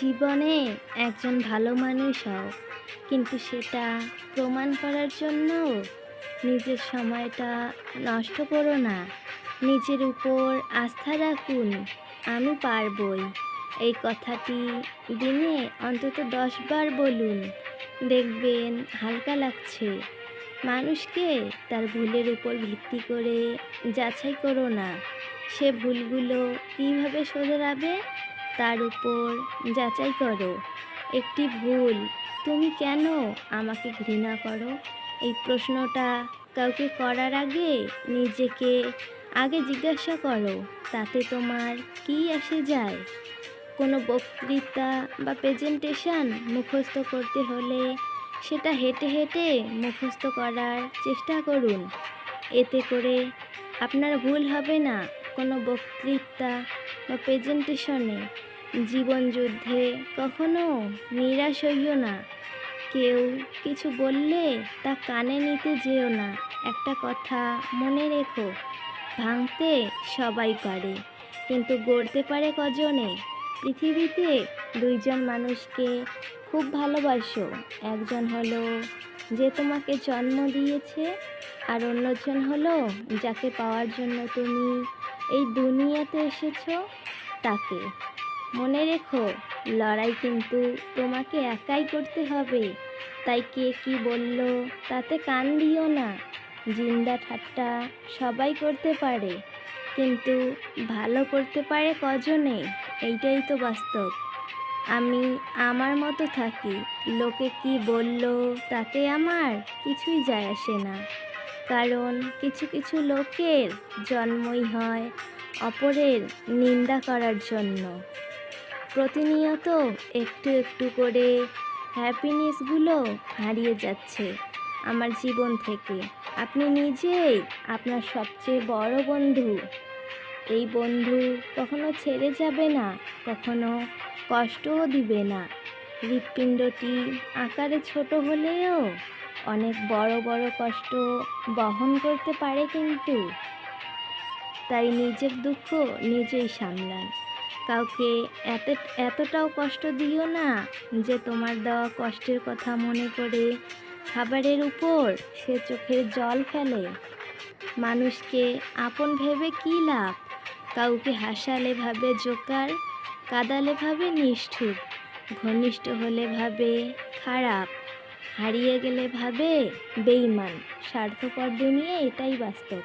জীবনে একজন ভালো মানুষ হও, কিন্তু সেটা প্রমাণ করার জন্য নিজের সময়টা নষ্ট করো না। নিজের উপর আস্থা রাখুন, আমি পারবই। এই কথাটি দিনে অন্তত দশবার বলুন, দেখবেন হালকা লাগছে। মানুষকে তার ভুলের উপর ভিত্তি করে যাচাই করো না, সে ভুলগুলো কীভাবে শোধরাবে? তার উপর যাচাই করো। একটি ভুল, তুমি কেন আমাকে ঘৃণা করো? এই প্রশ্নটা কাউকে করার আগে নিজেকে আগে জিজ্ঞাসা করো, তাতে তোমার কী আসে যায়? কোনো বক্তৃতা বা প্রেজেন্টেশন মুখস্থ করতে হলে সেটা হেঁটে হেঁটে মুখস্থ করার চেষ্টা করুন। এতে করে আপনার ভুল হবে না। কোনো বক্তৃতা বা প্রেজেন্টেশনে। জীবনযুদ্ধে কখনো নিরাশ হইও না। কেউ কিছু বললে তা কানে নিতে যেও না। একটা কথা মনে রেখো, ভাঙতে সবাই পারে, কিন্তু গড়তে পারে কজনে? পৃথিবীতে দুইজন মানুষকে খুব ভালোবাসো। একজন হলো যে তোমাকে জন্ম দিয়েছে, আর অন্যজন হলো যাকে পাওয়ার জন্য তুমি এই দুনিয়াতে এসেছ তাকে। মনে রেখো, লড়াই কিন্তু তোমাকে একাই করতে হবে। তাই কে কি বলল তাতে কান দিও না। জিন্দা ঠাট্টা সবাই করতে পারে, কিন্তু ভালো করতে পারে কজনে? এইটাই তো বাস্তব। আমি আমার মতো থাকি, লোকে কি বলল তাতে আমার কিছুই যায় আসে না। কারণ কিছু কিছু লোকের জন্মই হয় অপরের নিন্দা করার জন্য। প্রতিনিয়ত একটু একটু করে হ্যাপিনেসগুলো হারিয়ে যাচ্ছে আমার জীবন থেকে। আপনি নিজেই আপনার সবচেয়ে বড় বন্ধু। এই বন্ধু কখনো ছেড়ে যাবে না, কখনো কষ্টও দিবে না। হৃৎপিণ্ডটি আকারে ছোট হলেও অনেক বড় বড় কষ্ট বহন করতে পারে কিন্তু তাই নিজের দুঃখ নিজেই সামলান। কাউকে এত, এতটাও কষ্ট দিও না যে তোমার দেওয়া কষ্টের কথা মনে করে খাবারের উপর সে চোখের জল ফেলে। মানুষকে আপন ভেবে কী লাভ? কাউকে হাসালে ভাবে জোকার, কাদালে ভাবে নিষ্ঠুর, ঘনিষ্ঠ হলে ভাবে খারাপ। হারিয়ে গেলে ভাবে বেইমান স্বার্থপর দুনিয়া এটাই বাস্তব।